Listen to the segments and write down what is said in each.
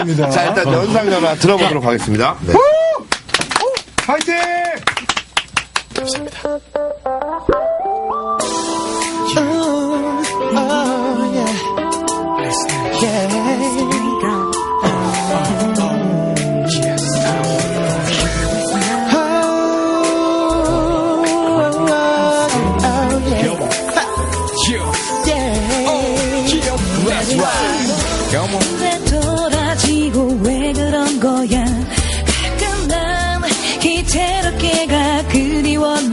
입니다. 자, 일단 연상 전화 들어보도록 하겠습니다. 네. 파이팅! 왜 돌아지고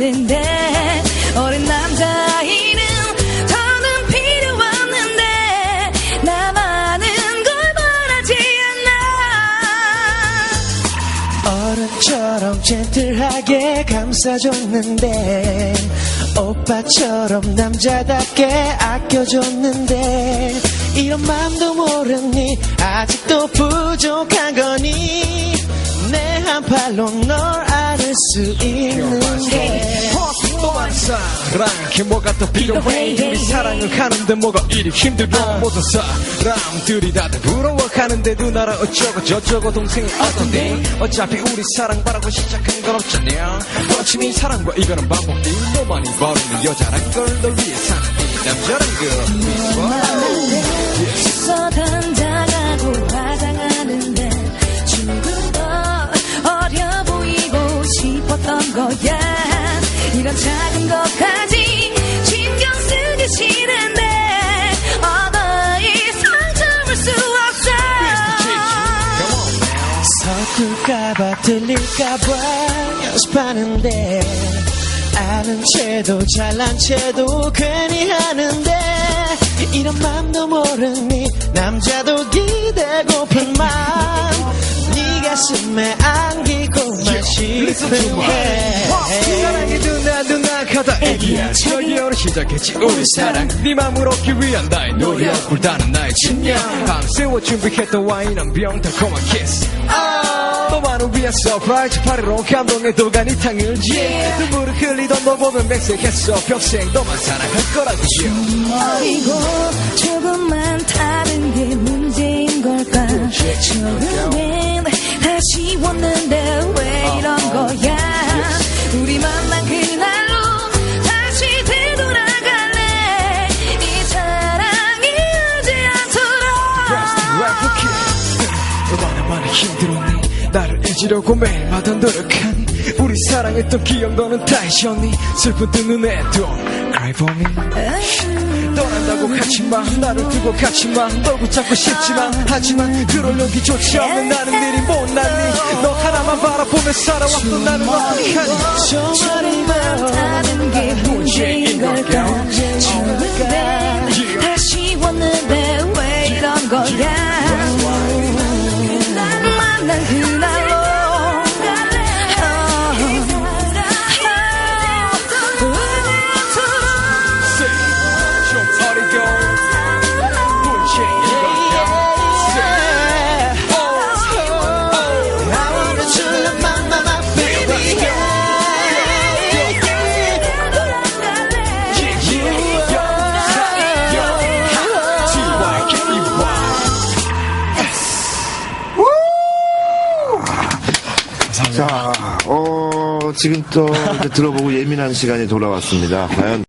그리웠는데 어린 남자아이는 더는 필요 없는데 나만은 걸 바라지 않아. 어른처럼 젠틀하게 감싸줬는데 오빠처럼 남자답게 아껴줬는데 이런 맘도 모르니 아직도 부족한 거니 내 한 팔로 널 안을 수 있는데 사랑 게 뭐가 더 필요해? 우리 사랑을 하는데 뭐가 이리 힘들어 모든 사람들이 다들 부러워하는데 누나라 어쩌고 저쩌고 동생이 어떤데? 어차피 우리 사랑 바라고 시작한 건 없잖냐? 거침이 사랑과 이거는 반복돼 너만이 바르는 여자란 걸널 위해 사는 이 남자란 걸. 서 던져가고 화장하는데 조금 더 어려 보이고 싶었던 거야 이런 작은 것까지 신경 쓰기 싫은데 이상 참을 수 없어. 서툴까봐 들릴까봐 연습하는데 아는 채도 잘난 채도 괜히 하는데 이런 맘도 모르니 남자도 기대고픈 맘네 가슴에 안기고만 싶은데 사랑이 누나 누나 가다 애기야 저기요로 시작했지. 우리 사랑 네 맘을 얻기 위한 나의 노력. 불타는 나의 진영 밤새워 준비했던 와인 한병 달콤한 키스 너만을 위한 서프라이즈 파리로 감동의 도가니 탕을 예 눈물을 흘리던 너 보면 맹세했어. 평생 너만 사랑할 거라고 어리고 조금만 다른 게 문제인 걸까? 처음 잊으려고 매일마다 노력하니 우리 사랑했던 기억 너는 다 잊었니 슬픈 두 눈에 도 Cry for me. 떠난다고 가지마 나를 두고 가지마. 널 붙잡고 싶지만 하지만 그럴 용기조차 없는 나는 일이 못났니? 너 하나만 바라보며 살아왔던 나는 어떡하니? 조금만 다른 게 문제인 걸까 자, 어, 지금 또 이제 들어보고 예민한 시간이 돌아왔습니다. 과연